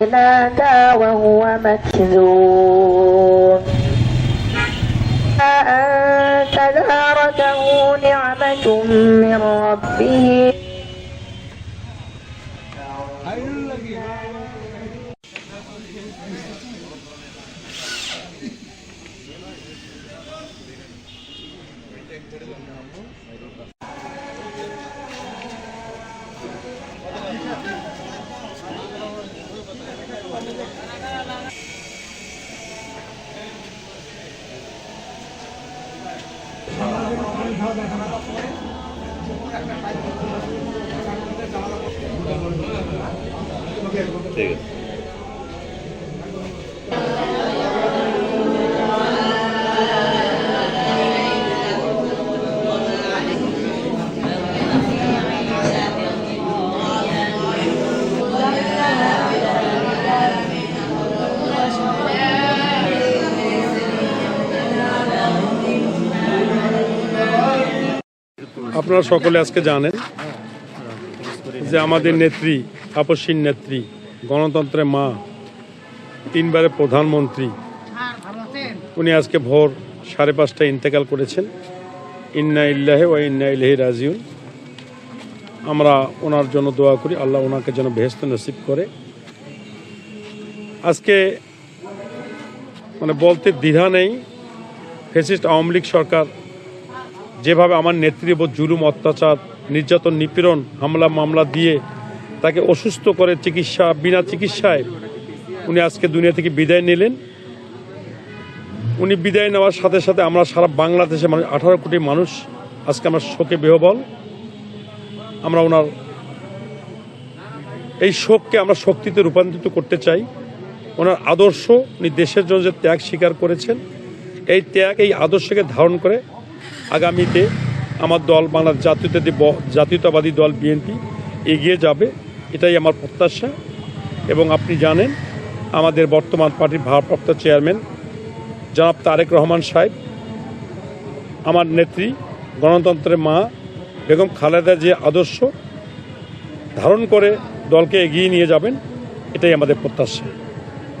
نادى وهو مكذوب. أن تداركه نعمة من ربه. ঠিক আছে আপনারা সকলে আজকে জানেন যে আমাদের নেত্রী, আপসীন নেত্রী, গণতন্ত্রের মা, তিনবারের প্রধানমন্ত্রী, উনি আজকে ভোর সাড়ে পাঁচটায় ইন্তেকাল করেছেন। ইন্না ইল্লাহে ও ইন্না ইলাহি রাজিউন। আমরা ওনার জন্য দোয়া করি, আল্লাহ ওনাকে যেন বেহেস্ত নসিব করে। আজকে মানে বলতে দ্বিধা নেই, ফেসিস্ট আওয়ামী লীগ সরকার যেভাবে আমার নেত্রীর উপর জুলুম, অত্যাচার, নির্যাতন, নিপীড়ন, হামলা, মামলা দিয়ে তাকে অসুস্থ করে চিকিৎসা, বিনা চিকিৎসায় উনি আজকে দুনিয়া থেকে বিদায় নিলেন। উনি বিদায় নেওয়ার সাথে সাথে আমরা সারা বাংলাদেশে মানে আঠারো কোটি মানুষ আজকে আমরা শোকে বেহবল। আমরা ওনার এই শোককে আমরা শক্তিতে রূপান্তরিত করতে চাই। ওনার আদর্শ, উনি দেশের জন্য যে ত্যাগ স্বীকার করেছেন, এই ত্যাগ, এই আদর্শকে ধারণ করে আগামীতে আমার দল বাংলার জাতীয়তাবাদী জাতীয়তাবাদী দল বিএনপি এগিয়ে যাবে, এটাই আমার প্রত্যাশা। এবং আপনি জানেন, আমাদের বর্তমান পার্টির ভারপ্রাপ্ত চেয়ারম্যান জনাব তারেক রহমান সাহেব, আমার নেত্রী, গণতন্ত্রের মা বেগম খালেদা যে আদর্শ ধারণ করে দলকে এগিয়ে নিয়ে যাবেন, এটাই আমাদের প্রত্যাশা।